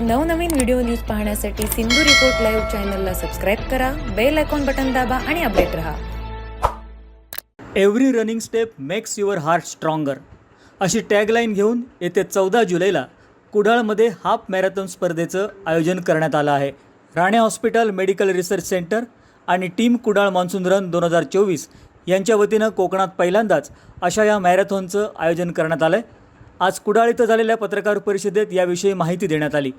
नवनवीन video news पाहण्यासाठी Sindhu report live चॅनलला सबस्क्राईब करा बेल आयकॉन बटन दाबा आणि अपडेट रहा. Every running step makes your heart stronger अशी टॅगलाईन घेऊन येते चौदा जुलैला कुडाळमध्ये हाफ मॅरेथॉन स्पर्धेचं आयोजन करण्यात आलं आहे. Rane hospital medical research centre आणि टीम कुडाळ मान्सून रन दोन हजार चोवीस यांच्या वतीनं कोकणात पहिल्यांदाच अशा या मॅरेथॉनचं आयोजन करण्यात आलं आहे आज कुडाळ इथं झालेल्या पत्रकार परिषदेत याविषयी माहिती देण्यात आली.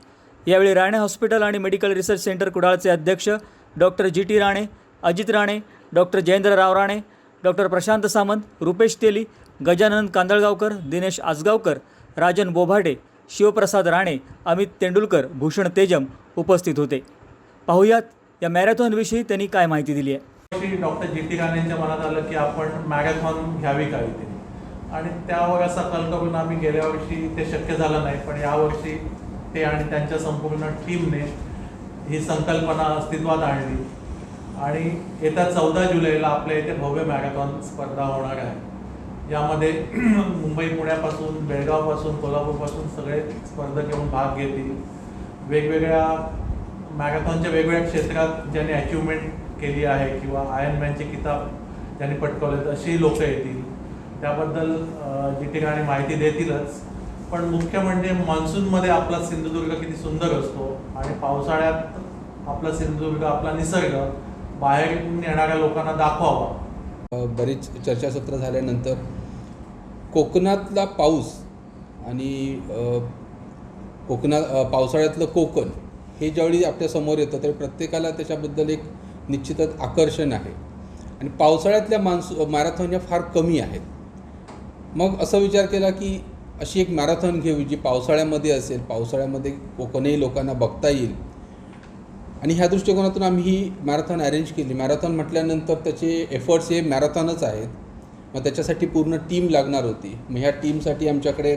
यावेळी राणे हॉस्पिटल आणि मेडिकल रिसर्च सेंटर कुडाळचे अध्यक्ष doctor G. T. Rane Ajit Rane doctor Jayendrarao Rane doctor Prashant Samant Rupesh Teli Gajanan Kandalgaonkar Dinesh Ajgaonkar Rajan Bobhate Shivprasad Rane Amit Tendulkar Bhushan Tejam उपस्थित होते. पाहूयात या मॅरेथॉनविषयी त्यांनी काय माहिती दिली आहे? Doctor G. टी. राणेंच्या मनात आलं की आपण मॅरेथॉन घ्यावी का इथे? आणि त्यावर असा कल करून आम्ही गेल्या वर्षी ते शक्य झालं नाही पण यावर्षी ते आणि त्यांच्या संपूर्ण टीमने ही संकल्पना अस्तित्वात आणली. आणि येत्या चौदा जुलैला आपल्या इथे भव्य मॅरेथॉन स्पर्धा होणार आहे. यामध्ये मुंबई पुण्यापासून बेळगावपासून कोल्हापूरपासून सगळे स्पर्धक येऊन भाग घेतील. वेगवेगळ्या मॅरेथॉनच्या वेगवेगळ्या क्षेत्रात ज्यांनी अचिव्हमेंट केली आहे किंवा आयन मॅनचे किताब ज्यांनी पटकावलेत अशी लोक येतील. त्याबद्दल जी ठिकाणी माहिती देतीलच. पण मुख्य म्हणजे मान्सूनमध्ये आपला सिंधुदुर्ग किती सुंदर असतो आणि पावसाळ्यात आपला सिंधुदुर्ग आपला निसर्ग बाहेरून येणाऱ्या लोकांना दाखवावा. बरीच चर्चासत्र झाल्यानंतर कोकणातला पाऊस आणि कोकणा कोकणात पावसाळ्यातलं कोकण हे ज्यावेळी आपल्यासमोर येतं तर प्रत्येकाला त्याच्याबद्दल एक निश्चितच आकर्षण आहे. आणि पावसाळ्यातल्या मान्सू मॅरेथॉन या फार कमी आहेत. मग असा विचार केला की अशी एक मॅरेथॉन घेऊ जी पावसाळ्यामध्ये असेल पावसाळ्यामध्ये कोकणही लोकांना बघता येईल. आणि ह्या दृष्टिकोनातून आम्ही ही मॅरेथॉन अरेंज केली. मॅरेथॉन म्हटल्यानंतर त्याचे एफर्ट्स हे मॅरेथॉनच आहेत. मग त्याच्यासाठी पूर्ण टीम लागणार होती. मग ह्या टीमसाठी आमच्याकडे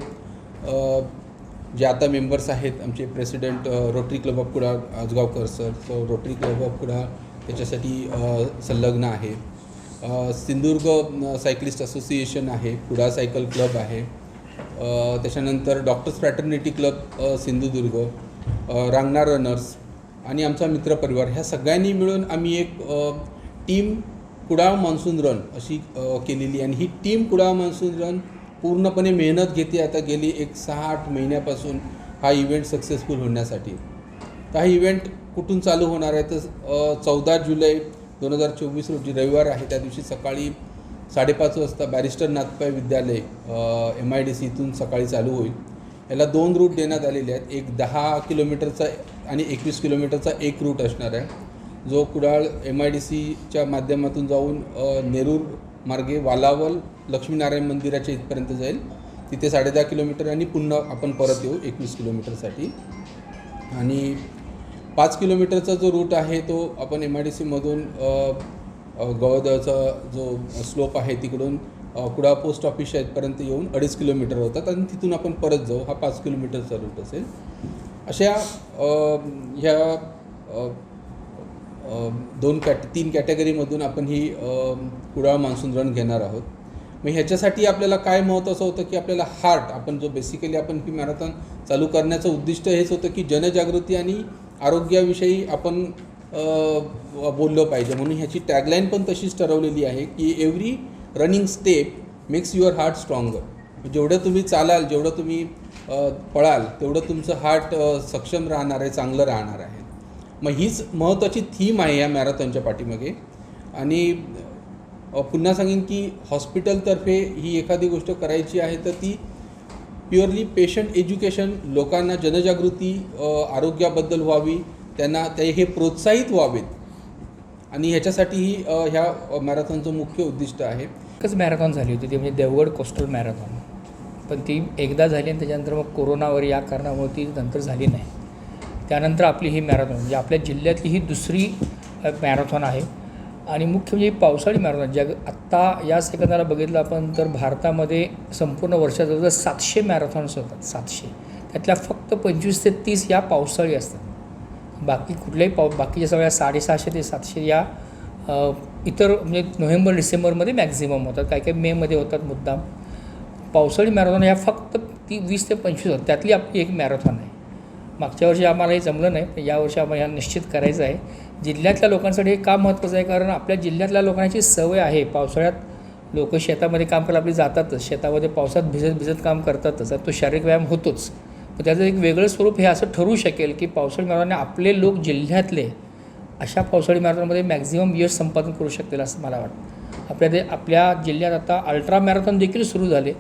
जे आता मेंबर्स आहेत आमचे president rotary club of Kudal Ajgaonkar sir so rotary club of Kudal त्याच्यासाठी संलग्न आहे सिंधुदुर्ग सायक्लिस्ट असोसिएशन आहे कुडाळ सायकल क्लब आहे. त्याच्यानंतर doctors fraternity club Sindhudurg Rangnar runners आणि आमचा मित्रपरिवार ह्या सगळ्यांनी मिळून आम्ही एक टीम कुडाळ मान्सून रन अशी केलेली आणि ही टीम कुडाळ मान्सून रन पूर्णपणे मेहनत घेते. आता गेली एक सहा आठ महिन्यापासून हा इव्हेंट सक्सेसफुल होण्यासाठी. तर हा इव्हेंट कुठून चालू होणार आहे? तर चौदा जुलै दोन हजार चोवीस रोजी रविवार आहे त्या दिवशी सकाळी साडेपाच वाजता बॅरिस्टर नाथपाय विद्यालय एम आय डी सी इथून सकाळी चालू होईल. याला दोन रूट देण्यात आलेले आहेत. एक दहा किलोमीटरचा आणि एकवीस किलोमीटरचा एक रूट असणार आहे. जो कुडाळ एम आय डी सीच्या माध्यमातून जाऊन नेरूर मार्गे वालावल लक्ष्मीनारायण मंदिराच्या इथपर्यंत जाईल. तिथे साडेदहा किलोमीटर आणि पुन्हा आपण परत येऊ एकवीस किलोमीटरसाठी. आणि पाच किलोमीटरचा जो रूट आहे तो आपण एम आय डी सीमधून गवदचा जो स्लोप आहे तिकडून कुडा कुडाळ पोस्ट ऑफिस आहेतपर्यंत येऊन अडीच किलोमीटर होतात आणि तिथून आपण परत जाऊ. हा पाच किलोमीटरचा रूट असेल. अशा ह्या दोन कॅट तीन कॅटेगरीमधून आपण ही कुडाळ मान्सून रन घेणार आहोत. मग ह्याच्यासाठी आपल्याला काय महत्त्वाचं होतं की आपल्याला हार्ट आपण जो बेसिकली आपण ही मॅरेथॉन चालू करण्याचं उद्दिष्ट हेच होतं की जनजागृती आणि आरोग्याविषयी आपण बोललं पाहिजे. म्हणून ह्याची टॅगलाईन पण तशीच ठरवलेली आहे की every running step makes your heart stronger जेवढं तुम्ही चालाल जेवढं तुम्ही पळाल तेवढं तुमचं हार्ट सक्षम राहणार आहे चांगलं राहणार आहे. मग हीच महत्त्वाची थीम आहे या मॅरेथॉनच्या पाठीमागे. आणि पुन्हा सांगेन की हॉस्पिटलतर्फे ही एखादी गोष्ट करायची आहे तर ती प्युअरली पेशंट एज्युकेशन लोकांना जनजागृती आरोग्याबद्दल व्हावी त्यांना ते हे प्रोत्साहित व्हावेत. आणि ह्याच्यासाठीही ह्या मॅरेथॉनचं मुख्य उद्दिष्ट आहे. एकच मॅरेथॉन झाली होती ती म्हणजे देवगड कोस्टल मॅरेथॉन. पण ती एकदा झाली आणि त्याच्यानंतर मग कोरोनावर या कारणामुळे ती नंतर झाली नाही. त्यानंतर आपली ही मॅरेथॉन म्हणजे आपल्या जिल्ह्यातली ही दुसरी मॅरेथॉन आहे. आणि मुख्य म्हणजे पावसाळी मॅरेथॉन जग आत्ता या सेकंदाला बघितलं आपण तर भारतामध्ये संपूर्ण वर्षात जवळजवळ सातशे मॅरेथॉन्स होतात सातशे. त्यातल्या फक्त पंचवीस ते तीस या पावसाळी असतात. बाकी कुठल्याही पाव बाकीच्या सगळ्या साडेसहाशे ते सातशे या इतर म्हणजे नोव्हेंबर डिसेंबरमध्ये मॅक्झिमम होतात. काही काही मेमध्ये होतात मुद्दाम. पावसाळी मॅरेथॉन ह्या फक्त ती वीस ते पंचवीस होतात. त्यातली आपली एक मॅरेथॉन आहे. मागच्या वर्षी आम्हाला हे जमलं नाही पण यावर्षी आम्हाला ह्या निश्चित करायचं आहे. जिल्ह्यातल्या लोकांसाठी हे काम महत्त्वाचं आहे कारण आपल्या जिल्ह्यातल्या लोकांची सवय आहे. पावसाळ्यात लोक शेतामध्ये काम करायला आपली जातातच. शेतामध्ये पावसात भिजत भिजत काम करतातच. तर तो शारीरिक व्यायाम होतोच. पण त्याचं एक वेगळं स्वरूप हे असं ठरू शकेल की पावसाळी मॅरेथॉनने आपले लोक जिल्ह्यातले अशा पावसाळी मॅरेथॉनमध्ये मॅक्झिमम यश संपादन करू शकतील असं मला वाटतं. आपल्या ते आपल्या जिल्ह्यात आता अल्ट्रा मॅरेथॉन देखील सुरू झाले.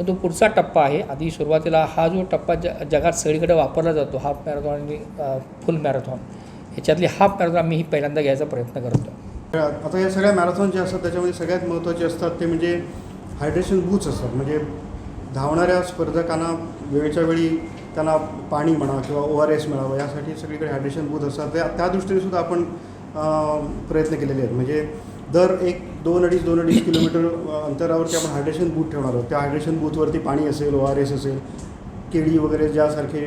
पण तो पुढचा टप्पा आहे. आधी सुरुवातीला हा जो टप्पा ज जगात सगळीकडे वापरला जातो हाफ मॅरेथॉन आणि फुल मॅरेथॉन. ह्याच्यातली हाफ मॅरेथॉन आम्ही ही पहिल्यांदा घ्यायचा प्रयत्न करतो. आता या सगळ्या मॅरेथॉन जे असतात त्याच्यामध्ये सगळ्यात महत्त्वाचे असतात ते म्हणजे हायड्रेशन बूथ्स असतात. म्हणजे धावणाऱ्या स्पर्धकांना वेळच्या वेळी त्यांना पाणी म्हणा किंवा ओ आर एस मिळावं यासाठी सगळीकडे हायड्रेशन बूथ असतात. त्या त्या दृष्टीने सुद्धा आपण प्रयत्न केलेले आहेत. म्हणजे दर एक दोन अडीच दोन अडीच किलोमीटर अंतरावरती आपण हायड्रेशन बूथ ठेवणार आहोत. त्या हायड्रेशन बूथवरती पाणी असेल ओ आर एस असेल केळी वगैरे ज्यासारखे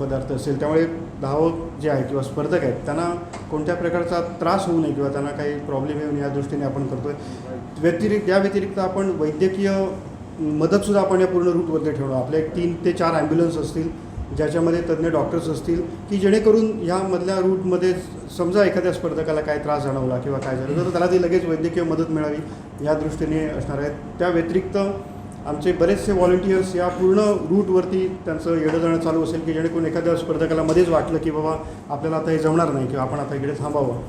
पदार्थ असेल त्यामुळे धावक जे आहे किंवा स्पर्धक आहेत त्यांना कोणत्या प्रकारचा त्रास होऊ नये किंवा त्यांना काही प्रॉब्लेम येऊ नये या दृष्टीने आपण करतो आहे व्यतिरिक्त या व्यतिरिक्त आपण वैद्यकीय मदतसुद्धा आपण या पूर्ण रूटवरती ठेवणार आपल्या एक तीन ते चार ॲम्ब्युलन्स असतील ज्याच्यामध्ये तज्ज्ञ डॉक्टर्स असतील की जेणेकरून ह्यामधल्या रूटमध्ये समजा एखाद्या स्पर्धकाला काय त्रास जाणवला किंवा काय झालं तर त्याला ती लगेच वैद्यकीय मदत मिळावी या दृष्टीने असणार आहेत. त्या व्यतिरिक्त आमचे बरेचसे व्हॉलंटियर्स या पूर्ण रूटवरती त्यांचं येणं जाणं चालू असेल की जेणेकरून एखाद्या स्पर्धकाला मध्येच वाटलं की बाबा आपल्याला आता हे जमणार नाही किंवा आपण आता इकडे थांबावं.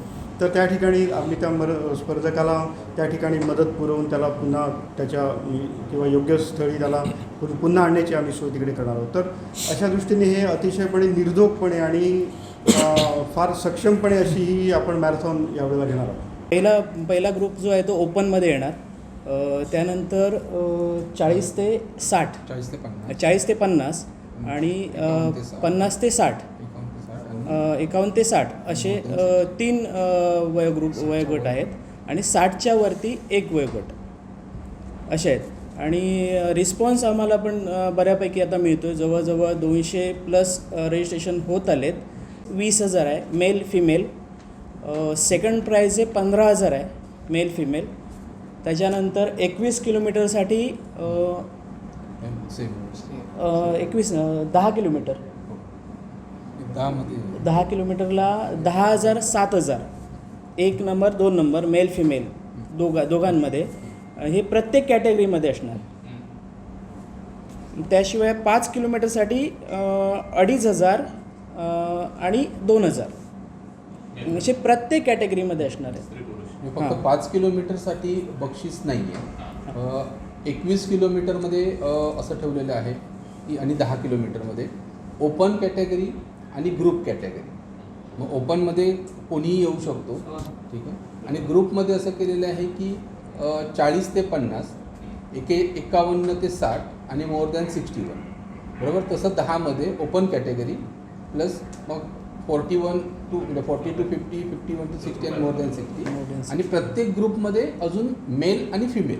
तर त्या ठिकाणी आम्ही त्या मर स्पर्धकाला त्या ठिकाणी मदत पुरवून त्याला पुन्हा त्याच्या किंवा योग्य स्थळी त्याला पुन- पुन्हा आणण्याची आम्ही सोय तिकडे करणार आहोत. तर अशा दृष्टीने हे अतिशयपणे निर्धोकपणे आणि फार सक्षमपणे अशी ही आपण मॅरेथॉन यावेळेला घेणार आहोत. पहिला पहिला ग्रुप जो आहे तो ओपनमध्ये येणार. त्यानंतर चाळीस ते साठ. चाळीस ते पन्नास. चाळीस ते पन्नास आणि ते साठ. पन्नास ते साठ. एकावन्न ते साठ असे तीन वयोग्रुप वयोगट आहेत आणि साठच्या वरती एक वयोगट. असे आहेत. आणि रिस्पॉन्स आम्हाला पण बऱ्यापैकी आता मिळतो आहे जवळजवळ दोनशे प्लस रजिस्ट्रेशन होत आलेत. वीस हजार आहे. मेल फिमेल सेकंड प्राईज आहे पंधरा हजार आहे. मेल फिमेल त्याच्यानंतर एकवीस किलोमीटरसाठी एकवीस दहा किलोमीटर दहामध्ये. दहा किलोमीटरला दहा हजार सात हजार. एक नंबर दोन नंबर मेल फिमेल दोघा दोघांमध्ये. हे प्रत्येक कॅटेगरीमध्ये असणार. त्याशिवाय पाच किलोमीटरसाठी अ, अडीच हजार अ, आणि दोन हजार. असे प्रत्येक कॅटेगरीमध्ये असणार आहे हे फक्त. पाच किलोमीटरसाठी बक्षीस नाही आहे एकवीस किलोमीटरमध्ये अ, असं ठेवलेलं आहे की आणि दहा किलोमीटरमध्ये. ओपन कॅटेगरी आणि ग्रुप कॅटेगरी मग ओपनमध्ये कोणीही येऊ शकतो. ठीक आहे? आणि ग्रुपमध्ये असं केलेलं आहे की चाळीस ते पन्नास एके एकावन्न ते साठ आणि मोर दॅन सिक्स्टी वन बरोबर? तसं दहामध्ये ओपन कॅटेगरी प्लस मग फोर्टी वन टू म्हणजे forty two fifty fifty one two sixty आणि मोर दॅन सिक्स्टी आणि प्रत्येक ग्रुपमध्ये अजून मेल आणि फिमेल